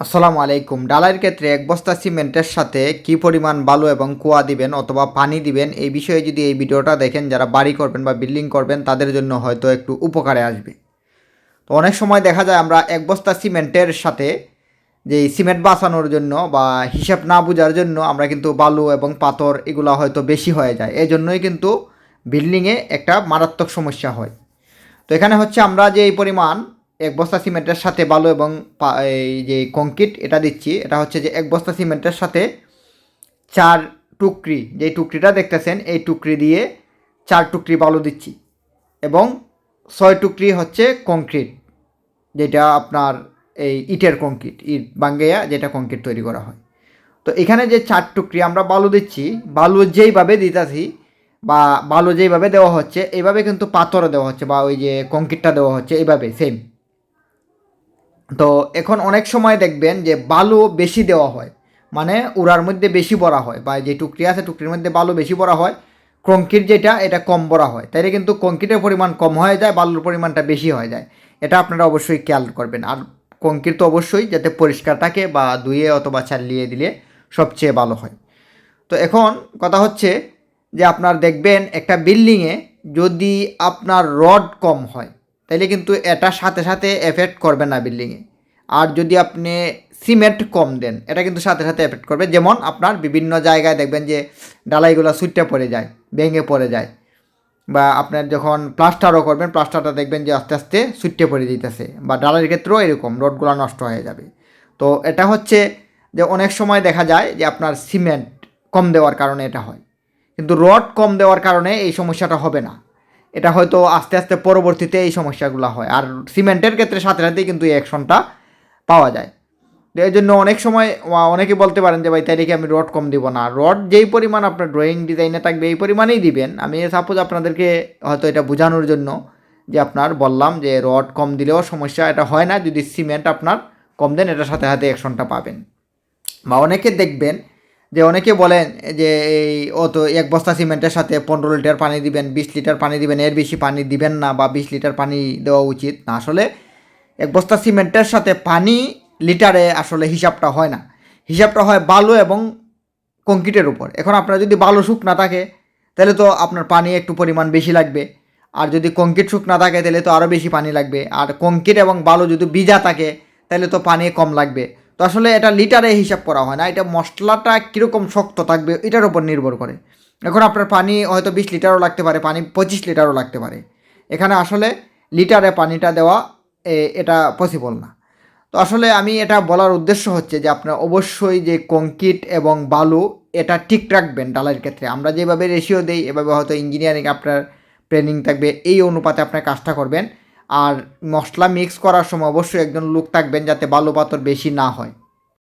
আসসালামু আলাইকুম। ডালাইয়ের ক্ষেত্রে এক বস্তা সিমেন্টের সাথে কি পরিমাণ বালু এবং কুয়া দিবেন অথবা পানি দিবেন, এই বিষয়ে যদি এই ভিডিওটা দেখেন, যারা বাড়ি করবেন বা বিল্ডিং করবেন, তাদের জন্য হয়তো একটু উপকারে আসবে। তো অনেক সময় দেখা যায় আমরা এক বস্তা সিমেন্টের সাথে যে সিমেন্ট বাঁচানোর জন্য বা হিসাব না বোঝার জন্য আমরা কিন্তু বালু এবং পাথর এগুলো হয়তো বেশি হয়ে যায়। এই জন্যই কিন্তু বিল্ডিংয়ে একটা মারাত্মক সমস্যা হয়। তো এখানে হচ্ছে আমরা যে এই পরিমাণ এক বস্তা সিমেন্টের সাথে বালু এবং এই যে কংক্রিট এটা দিচ্ছি, এটা হচ্ছে যে এক বস্তা সিমেন্টের সাথে চার টুকরি, যে টুকরিটা দেখতেছেন, এই টুকরি দিয়ে চার টুকরি বালু দিচ্ছি এবং ছয় টুকরি হচ্ছে কংক্রিট যেটা আপনার এই ইটের কংক্রিট ইট বাঙ্গেয়া যেটা কংক্রিট তৈরি করা হয়। তো এখানে যে চার টুকরি আমরা বালু দিচ্ছি, বালু যেইভাবে দিতেছি বা বালু যেইভাবে দেওয়া হচ্ছে, এইভাবে কিন্তু পাথরও দেওয়া হচ্ছে বা ওই যে কংক্রিটটা দেওয়া হচ্ছে, এইভাবে সেম তো এখন অনেক সময় দেখবেন যে বালু বেশি দেওয়া হয়। মানে উড়ার মধ্যে বেশি ভরা হয় বা যে টুকরি আছে, টুকরির মধ্যে বালু বেশি ভরা হয়, কংক্রিট যেটা, এটা কম ভরা হয়। তাইলে কিন্তু কংক্রিটের পরিমাণ কম হয়ে যায়, বালুর পরিমাণটা বেশি হয়ে যায়। এটা আপনারা অবশ্যই খেয়াল করবেন। আর কংক্রিট তো অবশ্যই, যাতে পরিষ্কার থাকে বা ধুয়ে অথবা চালিয়ে দিলে সবচেয়ে ভালো হয়। তো এখন কথা হচ্ছে যে আপনার দেখবেন একটা বিল্ডিংয়ে যদি আপনার রড কম হয় তাহলে কিন্তু এটা সাথে সাথে এফেক্ট করবে না বিল্ডিংয়ে আর যদি আপনি সিমেন্ট কম দেন, এটা কিন্তু সাথে সাথে এফেক্ট করবে। যেমন আপনার বিভিন্ন জায়গায় দেখবেন যে ডালাইগুলো সুইটে পড়ে যায়, ভেঙে পড়ে যায়। বা আপনার যখন প্লাস্টারও করবেন, প্লাস্টারটা দেখবেন যে আস্তে আস্তে সুইটে পড়ে দিতেছে বা ডালার ক্ষেত্রেও এরকম, রডগুলো নষ্ট হয়ে যাবে। তো এটা হচ্ছে যে অনেক সময় দেখা যায় যে আপনার সিমেন্ট কম দেওয়ার কারণে এটা হয়। কিন্তু রড কম দেওয়ার কারণে এই সমস্যাটা হবে না। এটা হয়তো আস্তে আস্তে পরবর্তীতে এই সমস্যাগুলো হয়। আর সিমেন্টের ক্ষেত্রে সাথে সাথেই কিন্তু এই অ্যাকশনটা পাওয়া যায়। তো এই জন্য অনেক সময় অনেকে বলতে পারেন যে, ভাই, তাই আমি রড কম দিব না? রড যেই পরিমাণ আপনার ড্রয়িং ডিজাইনে থাকবে, এই পরিমাণেই দিবেন। আমি সাপোজ আপনাদেরকে হয়তো এটা বোঝানোর জন্য যে, আপনার বললাম যে রড কম দিলেও সমস্যা, এটা হয় না। যদি সিমেন্ট আপনার কম দেন, এটার সাথে সাথে অ্যাকশনটা পাবেন। বা অনেকে দেখবেন যে অনেকে বলেন যে এই অত এক বস্তা সিমেন্টের সাথে পনেরো লিটার পানি দিবেন, বিশ লিটার পানি দিবেন, এর বেশি পানি দিবেন না বা বিশ লিটার পানি দেওয়া উচিত না। আসলে এক বস্তা সিমেন্টের সাথে পানি লিটারে আসলে হিসাবটা হয় না। হিসাবটা হয় বালু এবং কংক্রিটের উপর। এখন আপনার যদি বালু শুকনা থাকে, তাহলে তো আপনার পানি একটু পরিমাণ বেশি লাগবে। আর যদি কংক্রিট শুকনা থাকে, তাহলে তো আরও বেশি পানি লাগবে। আর কংক্রিট এবং বালু যদি ভিজা থাকে, তাহলে তো পানি কম লাগবে। তো আসলে এটা লিটারে হিসাব করা হয় না, এটা মশলাটা কীরকম শক্ত থাকবে এটার উপর নির্ভর করে। এখন আপনার পানি হয়তো বিশ লিটারও লাগতে পারে, পানি পঁচিশ লিটারও লাগতে পারে। এখানে আসলে লিটারে পানিটা দেওয়া এটা পসিবল না। তো আসলে আমি এটা বলার উদ্দেশ্য হচ্ছে যে আপনার অবশ্যই যে কংক্রিট এবং বালু, এটা ঠিক রাখবেন ডালের ক্ষেত্রে। আমরা যেভাবে রেশিও দেই, এভাবে হয়তো ইঞ্জিনিয়ারিং আপনার ট্রেনিং থাকবে, এই অনুপাতে আপনার কাজটা করবেন। আর মশলা মিক্স করার সময় অবশ্যই একজন লোক থাকবেন যাতে বালু পাথর বেশি না হয়।